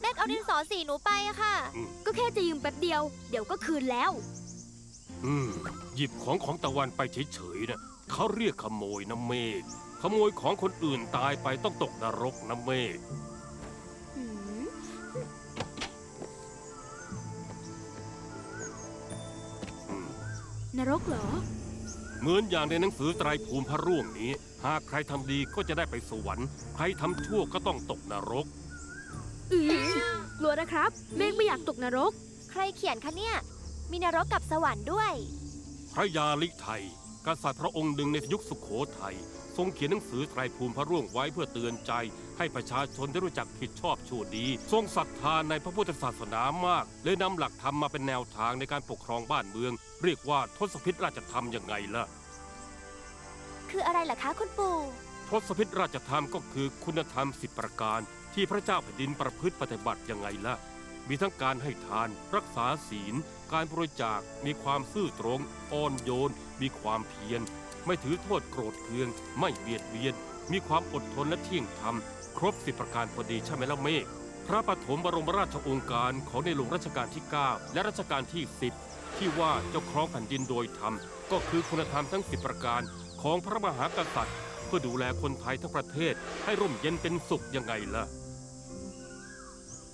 แม็กเอาดินสอสีหนูไปอะค่ะ ก็แค่จะยืมแป๊บเดียว เดี๋ยวก็คืนแล้ว อืมหยิบของของตะวันไปเฉยๆนะเขาเรียกขโมยนะเมฆขโมยของคนอื่นตายไปต้องตกนรกนะเมฆหืมอืมนรกเหรอ เหมือนอย่างในหนังสือไตรภูมิพระร่วงนี้ หากใครทำดีก็จะได้ไปสวรรค์ ใครทำชั่วก็ต้องตกนรก อือกลัวนะครับ เมฆไม่อยากตกนรก ใครเขียนคะเนี่ย มีนรกกับสวรรค์ด้วย พระยาลิไทย กษัตริย์พระองค์หนึ่งในยุคสุขโขทัยทรงเขียนหนังสือไตรภูมิพระร่วงไว้เพื่อเตือนใจ ให้ประชาชนได้รู้จักผิดชอบชั่วดี ทรงศรัทธาในพระพุทธศาสนามากเลยนำหลักธรรมมาเป็นแนวทางในการปกครองบ้านเมือง เรียกว่าทศพิธราชธรรมยังไงล่ะ คืออะไรล่ะคะคุณปู่ ทศพิธราชธรรมก็คือคุณธรรมสิบประการ ที่พระเจ้าแผ่นดินประพฤติปฏิบัติยังไงล่ะ มีทั้งการให้ทาน รักษาศีล การบริจาค มีความซื่อตรง อ่อนโยน มีความเพียร ไม่ถือโทษโกรธเคือง ไม่เบียดเบียน มีความอดทนและเที่ยงธรรม ครบสิบประการพอดีใช่ไหมล่ะเมฆพระปฐมบรมราชโองการของในหลวงรัชกาลที่ 9 และรัชกาลที่ 10 ที่ว่าเจ้าครองแผ่นดินโดยธรรม ก็คือคุณธรรมทั้งสิประการของพระมหากษัตริย์ พื่อดูแลคนไทยทั้งประเทศให้ร่มเย็นเป็นสุขยังไงล่ะ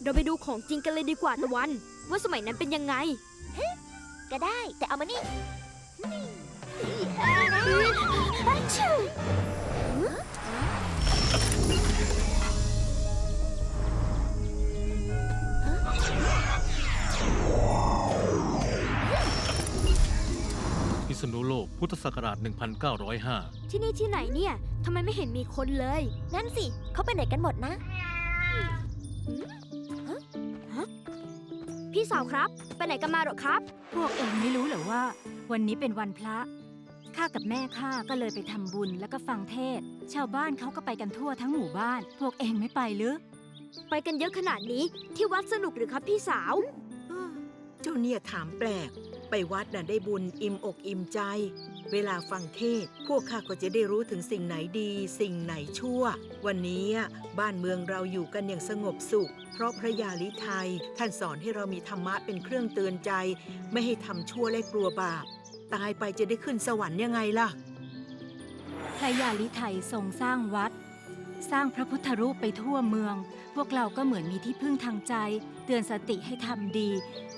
เราไปดูของจริงกันเลยดีกว่าตะวัน ว่าสมัยนั้นเป็นยังไง ก็ได้ แต่เอามานี่ฮัชชู พิษณุโลกพุทธศักราช 1905 ที่นี่ที่ไหนเนี่ยทำไมไม่เห็นมีคนเลย นั่นสิ เขาไปไหนกันหมดนะพี่สาวครับ ไปไหนกันมาหรอครับ พวกเองไม่รู้เหรอว่า วันนี้เป็นวันพระ ข้ากับแม่ข้าก็เลยไปทำบุญแล้วก็ฟังเทศน์ชาวบ้านเขาก็ไปกันทั่วทั้งหมู่บ้าน พวกเองไม่ไปหรือ ไปกันเยอะขนาดนี้ที่วัดสนุกหรือครับพี่สาว เจ้าเนี่ยถามแปลก ไปวัดน่ะได้บุญอิ่มอกอิ่มใจ เวลาฟังเทศ พวกข้าก็จะได้รู้ถึงสิ่งไหนดี สิ่งไหนชั่ว วันนี้บ้านเมืองเราอยู่กันอย่างสงบสุข เพราะพระยาลิไทย ท่านสอนให้เรามีธรรมะเป็นเครื่องเตือนใจ ไม่ให้ทำชั่วและกลัวบาปตายไปจะได้ขึ้นสวรรค์ยังไงล่ะ พระยาลิไทยทรงสร้างวัด สร้างพระพุทธรูปไปทั่วเมือง พวกเราก็เหมือนมีที่พึ่งทางใจ เตือนสติให้ทำดี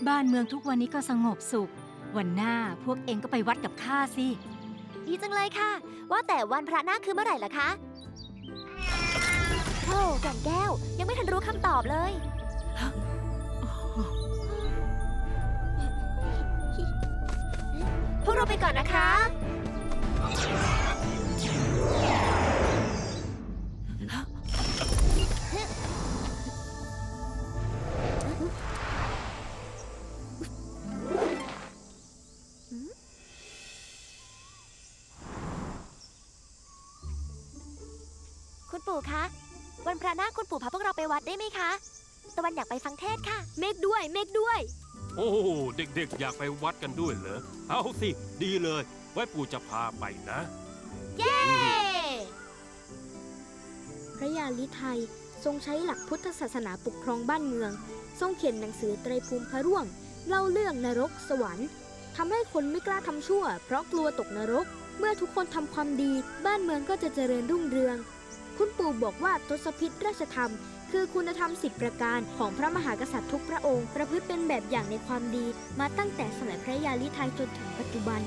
บ้านเมืองทุกวันนี้ก็สงบสุข วันหน้าพวกเองก็ไปวัดกับข้าสิ ดีจังเลยค่ะ ว่าแต่วันพระหน้าคือเมื่อไหร่ล่ะคะโอ้แก่นแก้ว ยังไม่ทันรู้คำตอบเลย พวกเราไปก่อนนะคะ ปู่คะ วันพระหน้าคุณปู่พาพวกเราไปวัดได้ไหมคะ ตะวันอยากไปฟังเทศน์ค่ะ เมฆด้วย เมฆด้วย โอ้เด็กๆ อยากไปวัดกันด้วยเหรอ เอาสิ ดีเลย ไว้ปู่จะพาไปนะ เย้ พระยาลิไทยทรงใช้หลักพุทธศาสนาปกครองบ้านเมือง ทรงเขียนหนังสือไตรภูมิพระร่วง เล่าเรื่องนรกสวรรค์ทำให้คนไม่กล้าทำชั่ว เพราะกลัวตกนรก เมื่อทุกคนทำความดี บ้านเมืองก็จะเจริญรุ่งเรือง คุณปู่บอกว่าทศพิธราชธรรม คือคุณธรรมสิบประการของพระมหากษัตริย์ทุกพระองค์ ประพฤติเป็นแบบอย่างในความดี มาตั้งแต่สมัยพระยาลิไทยจนถึงปัจจุบัน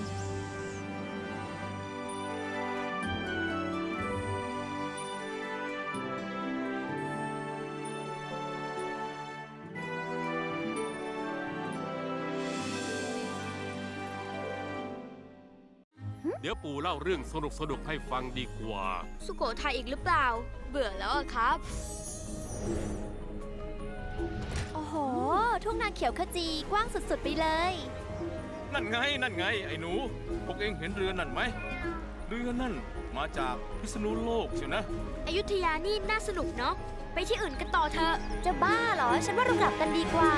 เดี๋ยวปู่เล่าเรื่องสนุกๆให้ฟังดีกว่า สุโขทัยอีกหรือเปล่า เบื่อแล้วอะครับ โอ้โห ทุ่งนาเขียวขจีกว้างสุดๆไปเลย นั่นไง นั่นไง ไอ้หนู พวกเองเห็นเรือนั่นไหม เรือนั่นมาจากพิษณุโลกเชียวนะ อยุธยานี่น่าสนุกเนาะ ไปที่อื่นกันต่อเถอะ จะบ้าเหรอ ฉันว่าเรากลับกันดีกว่า